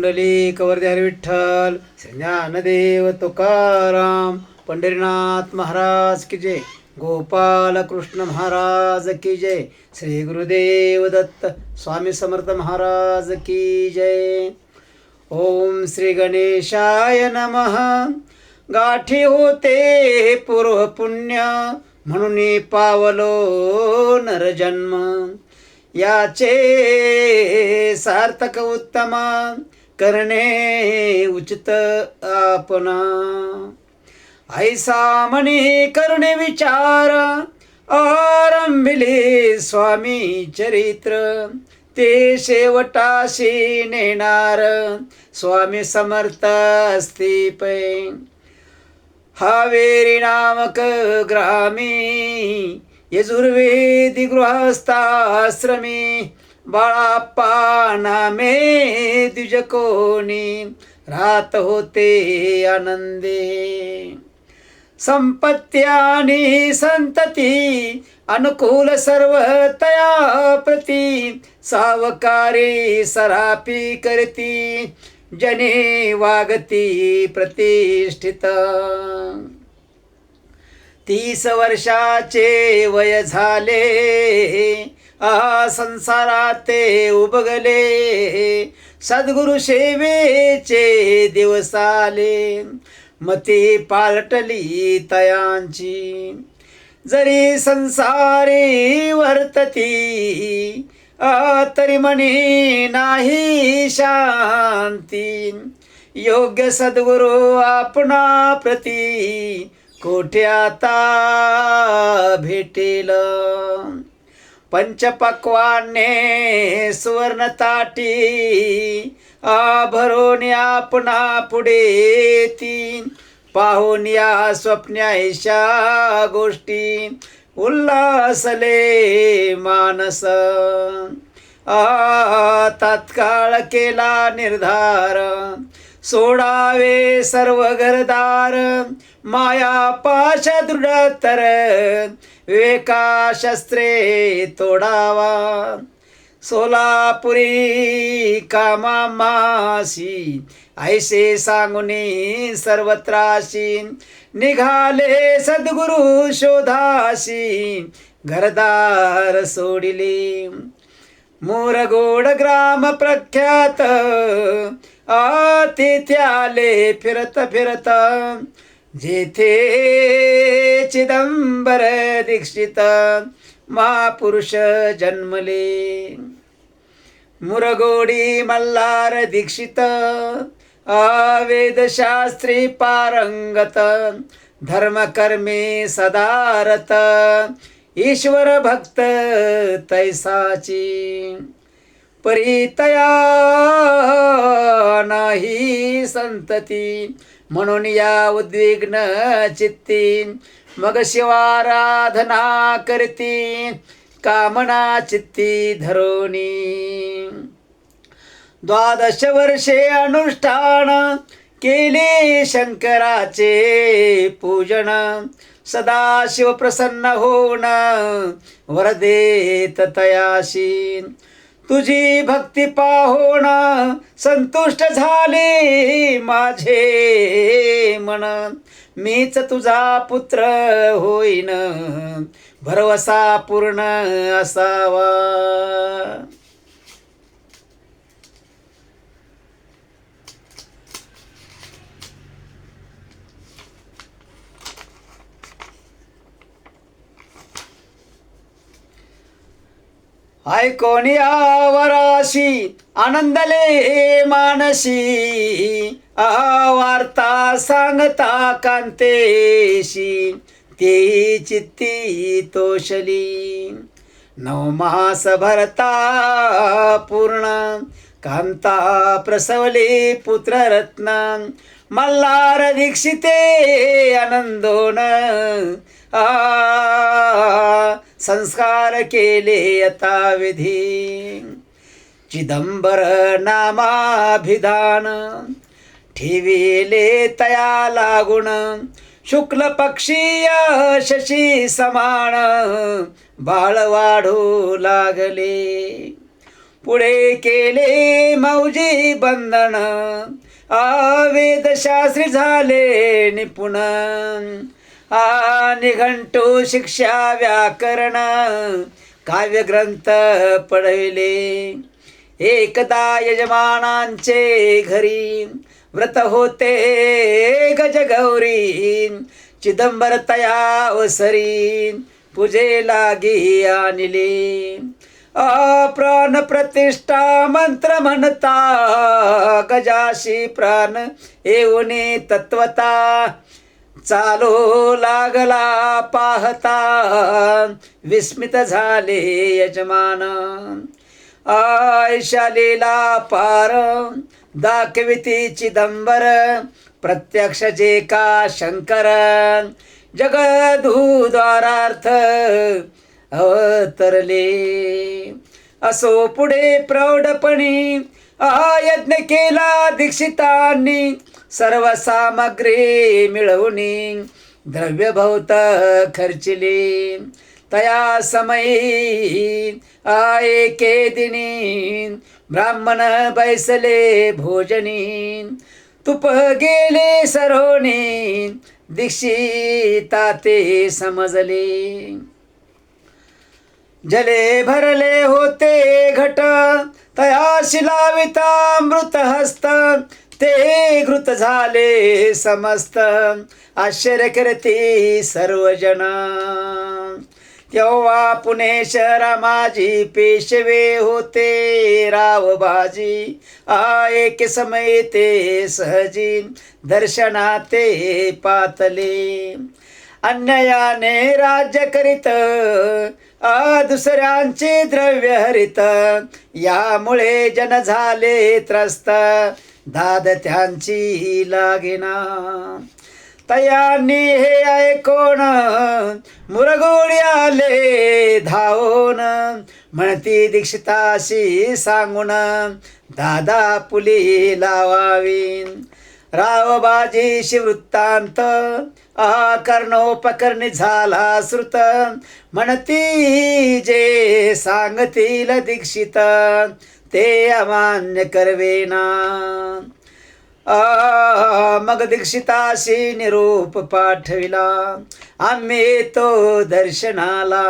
कुंडली कवर्ध्यार विठ्ठल श्री ज्ञानदेव तुकाराम पंढरीनाथ महाराज की जय गोपाल कृष्ण महाराज की जय श्री गुरुदेव दत्त स्वामी समर्थ महाराज की जय। ओम श्री गणेशाय नमः। गाठी होते पूर्व पुण्य म्हणून पावलो नरजन्म याचे सार्थक उत्तम करणे उचित आपणा. ऐसा म्हणे करणे विचार आरंभिले स्वामी चरित्र. ते शेवटाशी नेणार स्वामी समर्थ असते पै. हावेरी नामक ग्रामी यजुर्वेदी गृहस्थाश्रमी बाळाप्पा नामे द्विजकोणी राहत होते आनंदे. संपत्ती आणि संतती अनुकूल सर्व तया प्रती सावकारी सरापी करती जने वागती प्रतिष्ठित. तीस वर्षाचे वय झाले. आ संसारात ते उबगले. सद्गुरु सेवेचे दिवस आले. मती पालटली तयांची. जरी संसारी वर्तती तरी म्हणी नाही शांती. योग्य सद्गुरु आपणा प्रती कोठे आता भेटेल? पंचपक्वाने सुवर्ण ताटी आभरून आपणा पुढे ती पाहून या स्वप्न्याशा गोष्टी. उल्हासले मानस. आ तात्काळ केला निर्धार. सोडावे सर्व घरदार. माया पाश दृढतर. विवेका शस्त्रे तोडावा. सोलापुरी कामा मासी ऐसे सांगुनी सर्वत्राशी. निघाले सद्गुरु शोधाशी. घरदार सोडिली. मोरगोड ग्राम प्रख्यात आ आले फिरत फिरत जेथे चिदंबर दीक्षित महापुरुष जन्मले मुरगोडी मल्हार दीक्षित आवेदशास्त्री पारंगत धर्मकर्मी सदारत ईश्वर भक्त तैसाची. परितया नाही संतती म्हणून या उद्विग्न चित्ती. मग शिवाराधना करती कामना चित्ती धरोनी. द्वादश वर्षे अनुष्ठान केले शंकराचे पूजन. सदाशिव प्रसन्न होण वरदे तयाशी. तुझी भक्ती पाहोण संतुष्ट झाले माझे मन. मीच तुझा पुत्र होईन भरवसा पूर्ण असावा. ऐकोणी आवराशी आनंदले मानसी। आ वार्ता सांगता कांतेशी ते चित्ती तोषली नवमास भरता पूर्ण कांता प्रसवले पुत्ररत्न। मल्हार दीक्षिते आनंदोन आ संस्कार केले यथा विधी चिदंबर नामाभिधान ठेविले तया लागुण शुक्ल पक्षीय शशी समान बाळ वाढू लागले पुढे केले मौजी बंधन वेदशास्त्री झाले निपुण. आ निघंटू शिक्षा व्याकरण काव्यग्रंथ पडविले एकदा यजमानांचे घरी व्रत होते गजगौरी चिदंबरतया ओसरी पूजे लागी आणले. प्राण प्रतिष्ठा मंत्र म्हणता गजाशी प्राण येऊने तत्वता चालो लागला पाहता विस्मित झाले यजमान। आयशालीला पार दाखविती चिदंबर प्रत्यक्ष जे का शंकर। जगदूद्वारार्थ अवतरले. असो पुढे प्रौढपणी आयज्ञ केला दीक्षितांनी सर्व सामग्री मिळवणी द्रव्य भौत खर्चिले. तया समयी आये दिनी ब्राह्मण बैसले भोजनी. तुप गेले सरोणी दीक्षिता ते समजले. जले भरले होते घट तया शिलाविता मृत हस्त ते घृत झाले समस्त. आश्चर्य करते सर्वजण. तेव्हा पुणे शहरा माझी पेशवे होते रावबाजी. आ एक समय ते सहजी दर्शना ते पातले. अन्यायाने राज्य करीत दुसऱ्यांचे द्रव्य हरित. यामुळे जन झाले त्रस्त. दाद त्यांची लागेना. तयांनी हे ऐकोण मुरगोडी आले धावून. म्हणती दीक्षिताशी सांगून दादा पुली लावावीन. रावबाजी शिवृत्तांत कर्णोपकर्णी झाला श्रुत. म्हणती जे सांगतील दीक्षित ते अमान्य करवेना मग दीक्षिताशी निरूप पाठविला. आम्ही तो दर्शनाला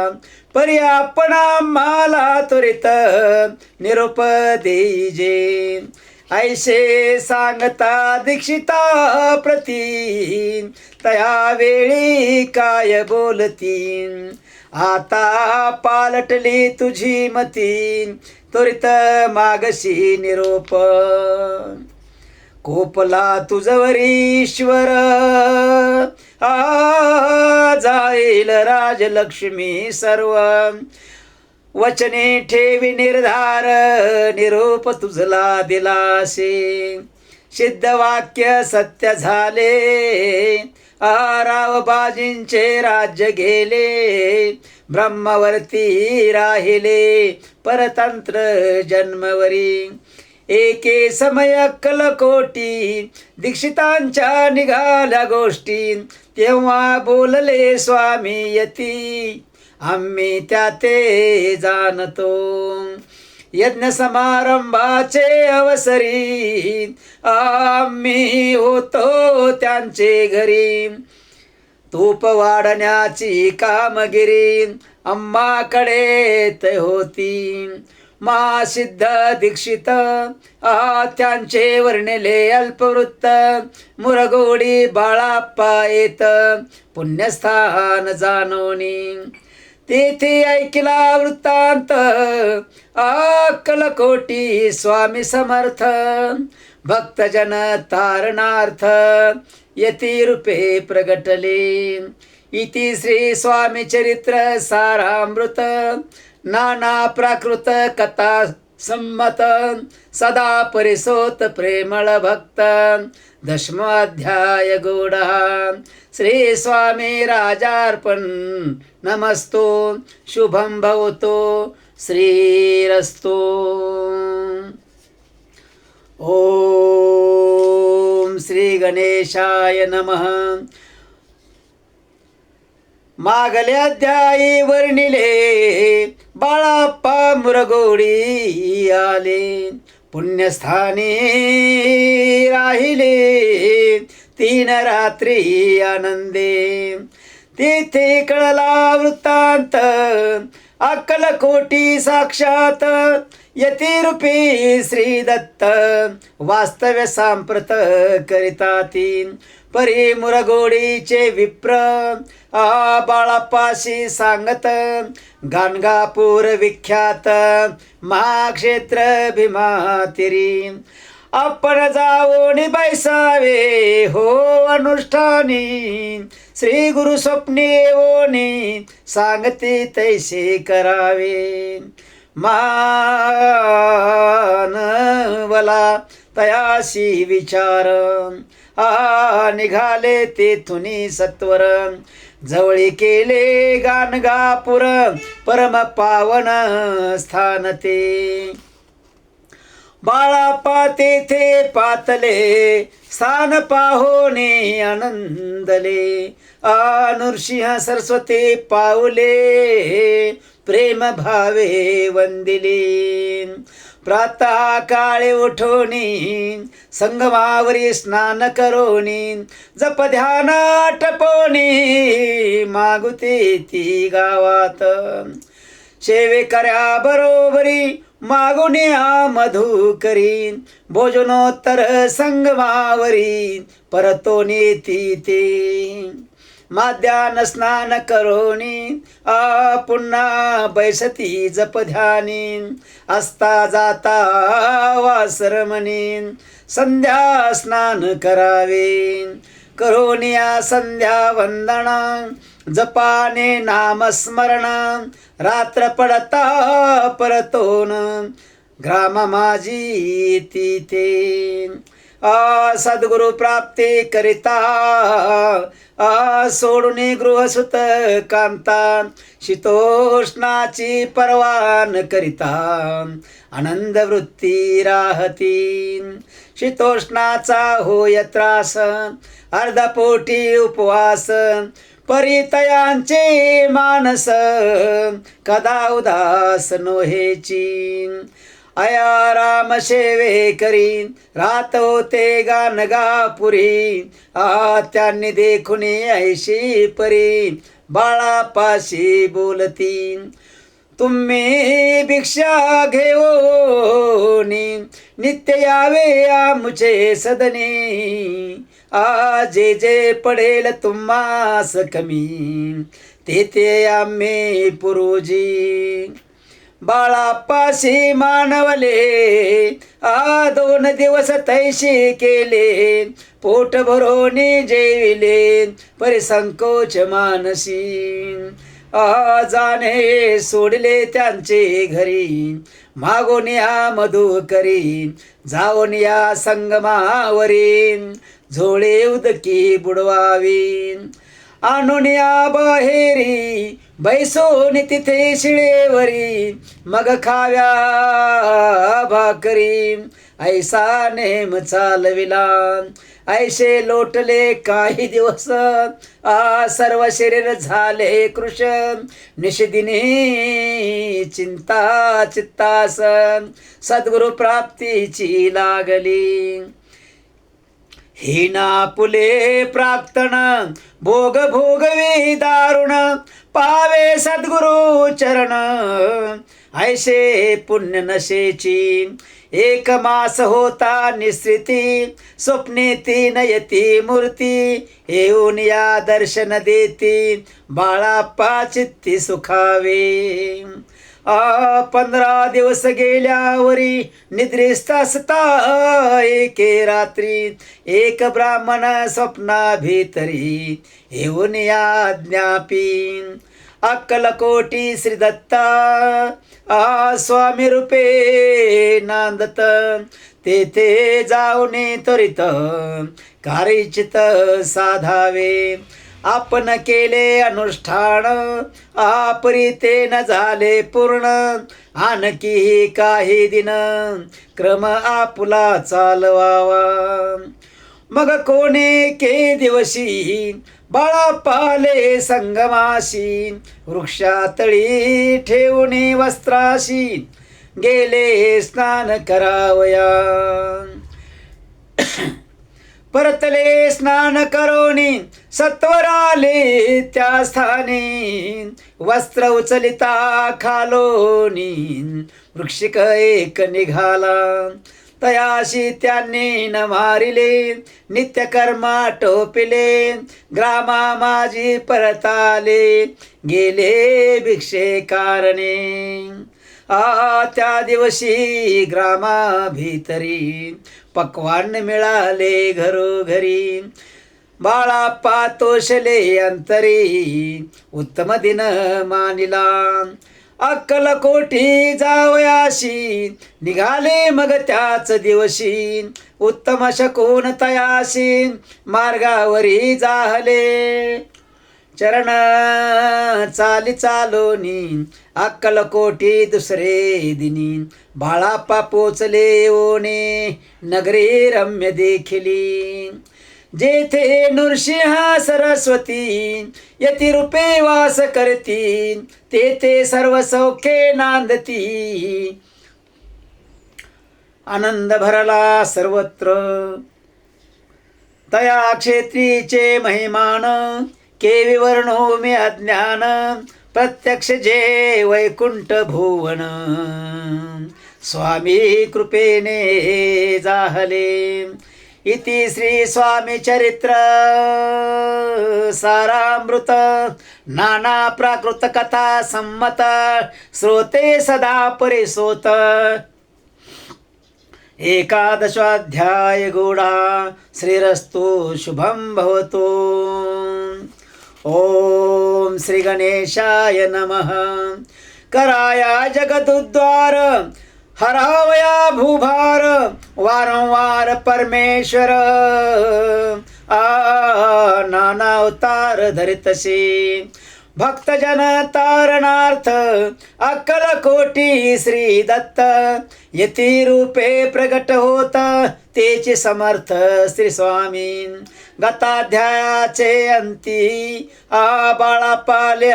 परी आपण आम्हाला त्वरित निरूप देजे. ऐसे सांगता दीक्षिता प्रती तया वेळी काय बोलती आता पालटली तुझी मती त्वरित मागशी निरोप कोपला तुझवरीश्वर आ जाईल राजलक्ष्मी सर्व. वचने ठेवी निर्धार निरोप तुझला दिलासे. सिद्ध वाक्य सत्य झाले आराव बाजींचे राज्य गेले ब्रह्मवर्ती राहिले परतंत्र जन्मवरी. एके समय अक्कल कोटी दीक्षितांच्या निघाल्या गोष्टी तेव्हा बोलले स्वामी यती. आम्ही त्या ते जाणतो. यज्ञ समारंभाचे अवसरी आम्ही होतो त्यांचे घरी. तूप वाढण्याची कामगिरी अम्माकडे ते होती. मा सिद्ध दीक्षित आ त्यांचे वर्णिले अल्पवृत्त मुरगोडी बाळाप्पा येत पुण्यस्थान जाणोनी. तेथे ऐकला वृत्तांत. अक्कलकोटी स्वामी समर्थ. भक्तजन तारणार्थ यती रूपे प्रगटले. इति श्री स्वामी चरित्र सारामृत. नाना प्राकृत कथा संमत सदा परिसोत प्रेमळ भक्त। दशमाध्याय गोडा। श्री स्वामी राजार्पण। नमस्तो। शुभं भवतो। श्रीरस्तो। ॐ श्री गणेशाय नमः। मागल्या अध्यायी वर्णिले बाळाप्पा मुरगोडी आले. पुण्यस्थानी राहिले. तीन रात्री आनंदे. तेथे कळला वृत्तांत. अक्कलकोटी साक्षात. यतिरूपी श्री दत्त वास्तव्य सांप्रत करिता तीन परी मुरगोडीचे विप्र. आ बाळापाशी सांगत. गाणगापूर विख्यात. महाक्षेत्र भीमातिरी. आपण जाऊन बैसावे हो अनुष्ठानी. श्री गुरु स्वप्ने ओनी सांगते तैसे करावे. मानवला तयाशी विचार. आ निघाले तेथून सत्वर. जवळी केले गाणगापुर परम पावन स्थान ते. बाळापा तेथे पातले स्थान पाहोने आनंदले. आनुर्सिंह सरस्वती पावले प्रेम भावे वंदिले. प्रातः काळे उठोनी संगमावरी स्नान करोनी जप ध्यान टपोनी मागुते ती गावात. सेवेकऱ्या बरोबरी मागुनिया या मधु करीन भोजनोत्तर संगमावरी परतो नेती ते. माध्यान स्नान करोनी आ पुन्हा बैसती जप ध्यानी असता जाता वासरमणी संध्या स्नान करावे करोनिया संध्या वंदना. जपाने नामस्मरण रात्र पडता परतोन ग्राम माझी तिथे सद्गुरु प्राप्ती करिता आ सोडून गृहसुत कांता शीतोष्णाची परवान करिता आनंद वृत्ती राहती शीतोष्णाचा होय त्रास अर्धपोटी उपवास परितयांचे मानस कदा उदास नोहेची. अया राम सेवे करीन रात होते गानगापुरी आ त्यांनी देखुनी ऐशी परी बाळापाशी बोलती. तुम्ही भिक्षा घेऊनी नित्य यावे आमचे सदनी. आजे जे जे पडेल तुम्हास कमी ते ते आम्ही पुरुजी. बाळापाशी मानवले आ दोन दिवस तैशी केले पोट भरोनी जेविले परिसंकोच मानसी. जाणे सोडले त्यांचे घरी. मागून या मधु करी जाऊन या संगमावरी. झोळे उदकी बुडवावी. अनुनिया बाहेरी बैसून तिथे शिळेवरी मग खाव्या भाकरी. ऐसा नेम चालविला ऐसे लोटले काही दिवस. आ सर्व शरीर झाले कृष निषदिने चिंता चित्तास. सद्गुरु प्राप्तीची लागली. हिना पुले प्राक्तन भोग भोगवी दारुण पावे सद्गुरु चरण. ऐसे पुण्य नशेची एक मास होता निश्रिती स्वप्ने ती नयती मूर्ती येऊन या दर्शन देती बाळाप्पा चित्ती सुखावे. आ पंधरा दिवस गेल्यावरी निद्रिस्त असता एके रात्री. एक ब्राह्मण स्वप्ना भीतरी येऊन या ज्ञापीन अक्कलकोटी श्री दत्ता आ स्वामी रूपे नांदत. तेथे जाऊने त्वरित कार्यचित साधावे. आपण केले अनुष्ठान आपरी ते न झाले पूर्ण. आणखीही काही दिन क्रम आपुला चालवावा. मग कोणे के दिवशी बाळापाले संगमाशी वृक्षातळी ठेवणे वस्त्राशी गेले स्नान करावया. परतले स्नान करोनी सत्वराले त्या स्थानी. वस्त्र उचलिता खालोनी वृक्षिक एक निघाला. तयाशी त्यांनी न मारिले नित्यकर्मा टोपिले ग्रामा माझी परताले. गेले भिक्षे कारणे आ त्या दिवशी ग्रामा भीतरी पक्वान मिळाले घरोघरी. बाळाप्पा तोषले अंतरी उत्तम दिन मानिला. अक्कलकोठी जावयाशी निघाले मग त्याच दिवशी. उत्तम शकून तयाशी मार्गावरी जाहले. चरण चाली चालोनी अक्कल कोटी दुसरे दिनी. बाळापा पोचले ओने नगरी रम्य देखिली. जेथे नृसिंहा सरस्वती यती रूपे वास करती तेथे सर्व सौख्ये नांदती. आनंद भरला सर्वत्र. तया क्षेत्रीचे महिमान के विवर्णो मी अज्ञान प्रत्यक्ष जे वैकुंठ भुवन। स्वामी कृपेने जाहले। इति श्री स्वामी चरित्र सारामृत। नाना प्राकृत कथा संमत। श्रोते सदा परिसोत। एकादशाध्याय गोडा। श्रीरस्तु शुभं भवतो। ॐ श्रीगणेशाय नमः। कराया जगदुद्वार हरावया भूभार वारंवार परमेश्वर। आ नाना अवतार धरितसे। भक्तजन तारणार्थ अक्कलकोटी श्री दत्त. यती रूपे प्रगट होत तेचे समर्थ श्री स्वामी. गताध्यायाचे अंती आ बाळा पाले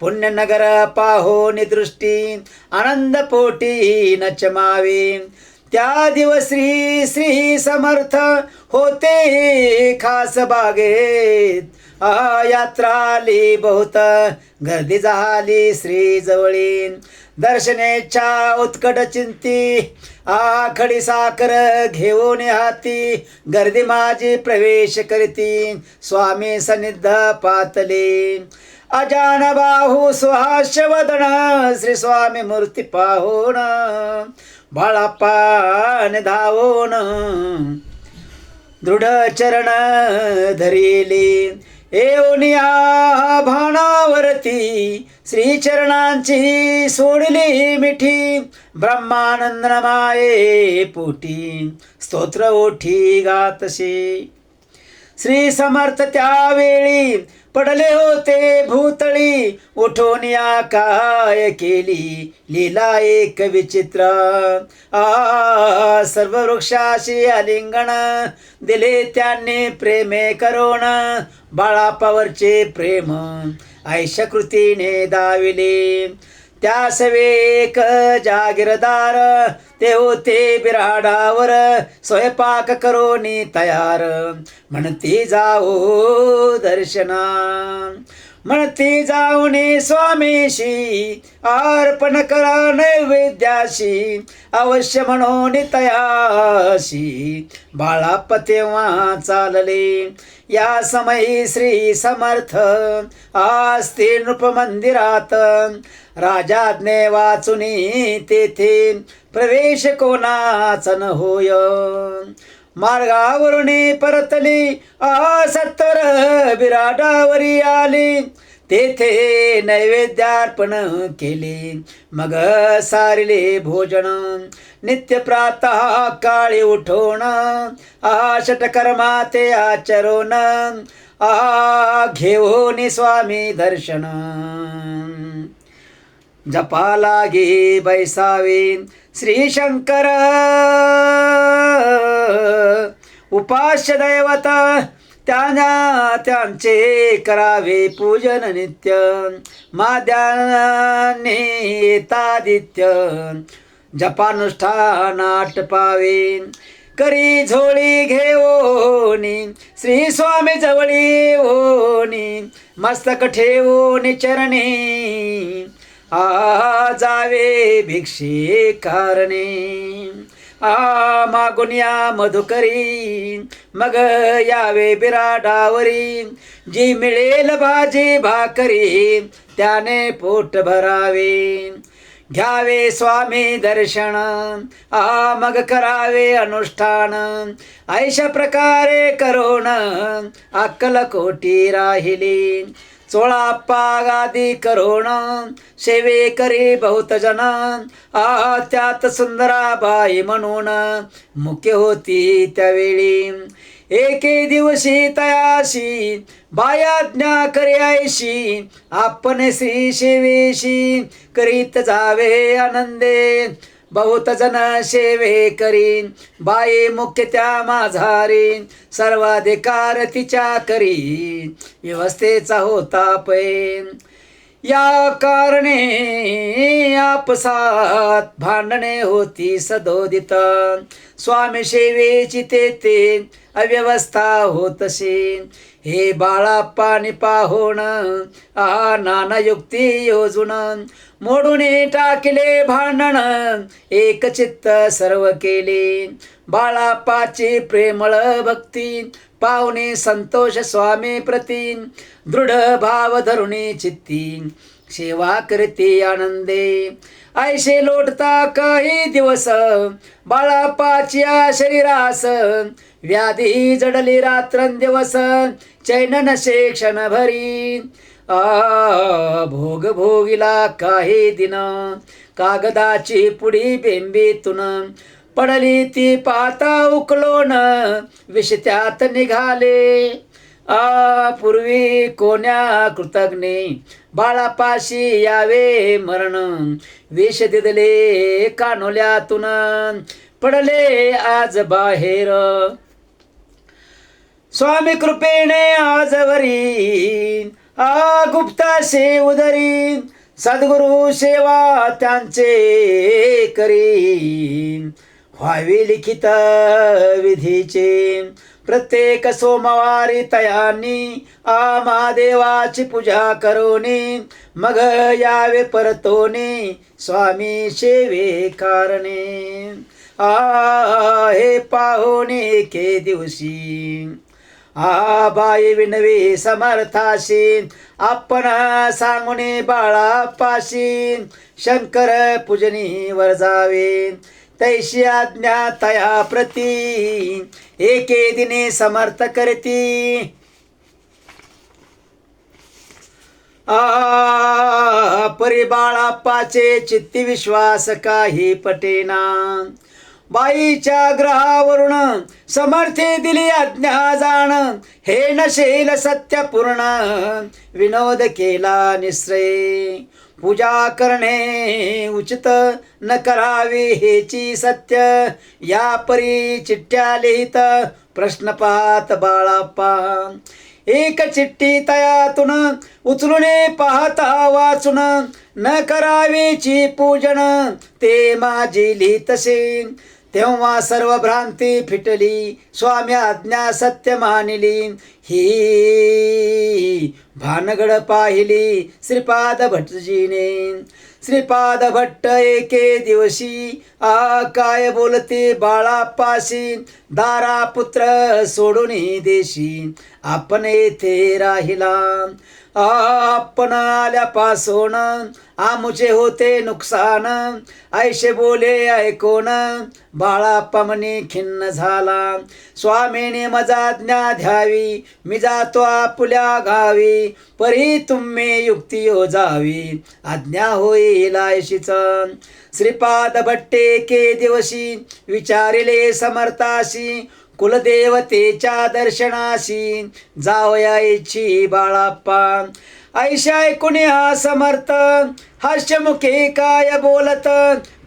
पुण्यनगर पाहो निदृष्टी आनंद पोटी नचमावे. त्या दिवस्री श्री समर्थ होते खास बागेत. आ यात्रा आली बहुत गर्दी झाली श्री जवळी दर्शनेच्या उत्कट चिंती आखडी साखर घेऊन हाती गर्दी माझी प्रवेश करती स्वामी सन्निध पातले अजान बाहू सुहास्य वदन श्री स्वामी मूर्ती पाहून बाळापान धावून दृढ चरण धरिली एवनिया भाणावरती श्रीचरणांची सोडली मिठी. ब्रह्मानंद माये पोटी. स्तोत्र ओठी गातसे श्री समर्थ त्यावेळी पडले होते भूतळी. उठून या काय केली? लीला एक विचित्र. आ सर्व वृक्षाशी आलिंगण दिले त्यांनी प्रेमे करोण. बाळापावरचे प्रेम. आयश कृतीने दाविले. त्यास वेक जागीरदार ते होते बिराडावर स्वयंपाक करोनी तयार. म्हणती जाओ दर्शना. म्हणते जाऊने स्वामीशी अर्पण करा नैवेद्याशी अवश्य म्हणून तयाशी. बाळा तेव्हा चालले. या समयी श्री समर्थ आस्ते नृप मंदिरात. राजाज्ञे वाचुनी तेथे प्रवेश कोणाच न होय. मार्गावरून परतली असत्तर बिराडावरी आली. तेथे नैवेद्यार्पण केले. मग सारिले भोजन नित्य प्रातः काळी उठवण आ ते आचरण आ घेऊन स्वामी दर्शन. जपाला घे बैसावे श्री शंकर उपास्य दैवत त्यांना त्यांचे करावे पूजन नित्य माद्याने येतादित्य जपानुष्ठान करी झोळी घेऊनी श्री स्वामी जवळी ओनी मस्तक ठेवून चरणी आ जावे भिक्षे कारणे. आ मागून या मधुकरी मग यावे बिराडावरी. जी मिळेल भाजी भाकरी त्याने पोट भरावे. घ्यावे स्वामी दर्शन आ मग करावे अनुष्ठान. ऐशा प्रकारे करोण अक्कल कोटी राहिली. सोळा पागादी करोण सेवे करी बहुत जन. आ त्यात सुंदराबाई म्हणून मुख्य होती त्यावेळी. एके दिवशी तयाशी बायाज्ञा करी आपण श्री सेवेशी करीत जावे आनंदे. बहुत जन सेवे करीन बाई मुख्य त्या माझारीन सर्वाधिकार तिच्या करीन व्यवस्थेचा होता पैन. या कारणे आपसात भांडणे होती सदोदिता. स्वामी सेवेची ते ते अव्यवस्था होतशी हे बाळा पाणी पाहोण नाना युक्ती योजून. मोडून टाकले भांडण एक चित्त सर्व केले. बाळाप्पाचे प्रेमळ भक्ती पाहुणे संतोष स्वामी प्रती. दृढ भाव धरुणी चित्ती सेवा करते आनंदे. ऐशे लोटता काही दिवस बाळापाच्या शरीरास. व्याधी जडली रात्रंदिवस चैन नशे क्षण भरी आ भोग भोगिला काही दिन कागदाची पुढी बेंबीतून. पडली ती पाहता उकलोन विष त्यात निघाले. आ पूर्वी कोण्या कृतज्ञे? बाळापाशी यावे मरण. विष दिदले कानोल्यातून. पडले आज बाहेर. स्वामी कृपेने आजवरी आ गुप्ताशे उदरी. सद्गुरु सेवा त्यांचे करी. व्हावे लिखित विधीचे. प्रत्येक सोमवारी तयानी आ महादेवाची पूजा करोनी मग यावे परतोनी स्वामी सेवे कारणे. आ हे पाहुणे के दिवशी. आ बाई विनवी समर्थाशी आपण सांगुने बाळापाशी शंकर पूजनी वर जावे. तैशी आज्ञा तया प्रती. एके दिने समर्थ करती आ परी चित्ती विश्वास काही पटेना बाईच्या ग्रहावरून समर्थी दिली आज्ञा जाण हे नशेल सत्य पूर्ण विनोद केला निश्रय पूजा करणे उचित न करावे हेची सत्य. या परी चिठ्ठ्या लिहित प्रश्न पाहत बाळाप्पा. एक चिठ्ठी तयातून उचलून पाहता वाचून न करावीची पूजन ते माझी लिहितसे. तेव्हा सर्व भ्रांती फिटली स्वामी आज्ञा सत्य मानिली. ही भानगड पाहिली श्रीपाद भट्टजीने. श्रीपाद भट्ट एके दिवशी आ काय बोलते बाळापाशी? दारा पुत्र सोडून देशी आपण येथे राहिला. आपण आल्यापासून आमुचे होते नुकसान. ऐशे बोले ऐकोन बाळाप्पा म्हणे खिन्न झाला. स्वामीने मजा ज्ञा द्यावी मी जातो आपल्या गावी परी तुम्ही युक्ती हो योजावी आज्ञा होईल ऐशीच श्रीपाद भट्टे के दिवशी विचारिले समर्थाशी कुलदेवतेच्या दर्शनाशी जावया इच्छी बाळाप्पा. ऐशा ऐकुणे हा समर्थ हास्यमुखे काय बोलत?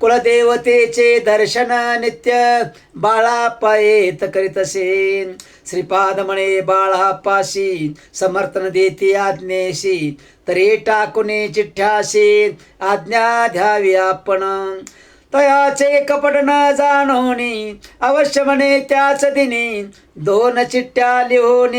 कुलदेवतेचे दर्शन नित्य बाळाप्पा येत करीतसे. श्रीपाद म्हणे बाळापाशी समर्थन देती आज्ञेशी तरी टाकुने चिठ्ठ्याशी आज्ञा द्यावी आपण. तयाचे कपट न जाणवणी अवश्य म्हणे त्याच दिनी. दोन चिठ्ठ्या लिहून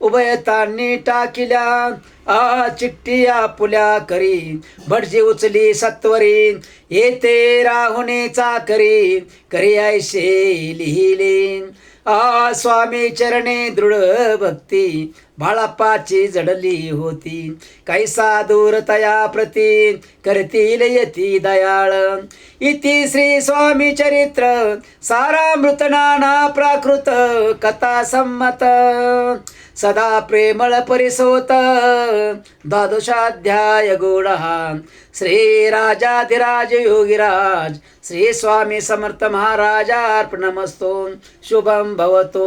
उभयतांनी टाकिल्या. आ चिठ्ठी आपुल्या करी भटजी उचली सत्वरी. येते राहुने चाकरी करी ऐशे लिहिले. आ स्वामी चरणे दृढ भक्ती बाळप्पाची जडली होती काही दूरतया प्रती करतील यती दयाळ इति श्री स्वामी चरित्र सारामृत नाना प्राकृत कथा संमत सदा प्रेमळ परिसोत द्वादशाध्याय गुण श्री राजाधिराज योगिराज श्री स्वामी समर्थ महाराजार्पणमस्तो शुभम भवतो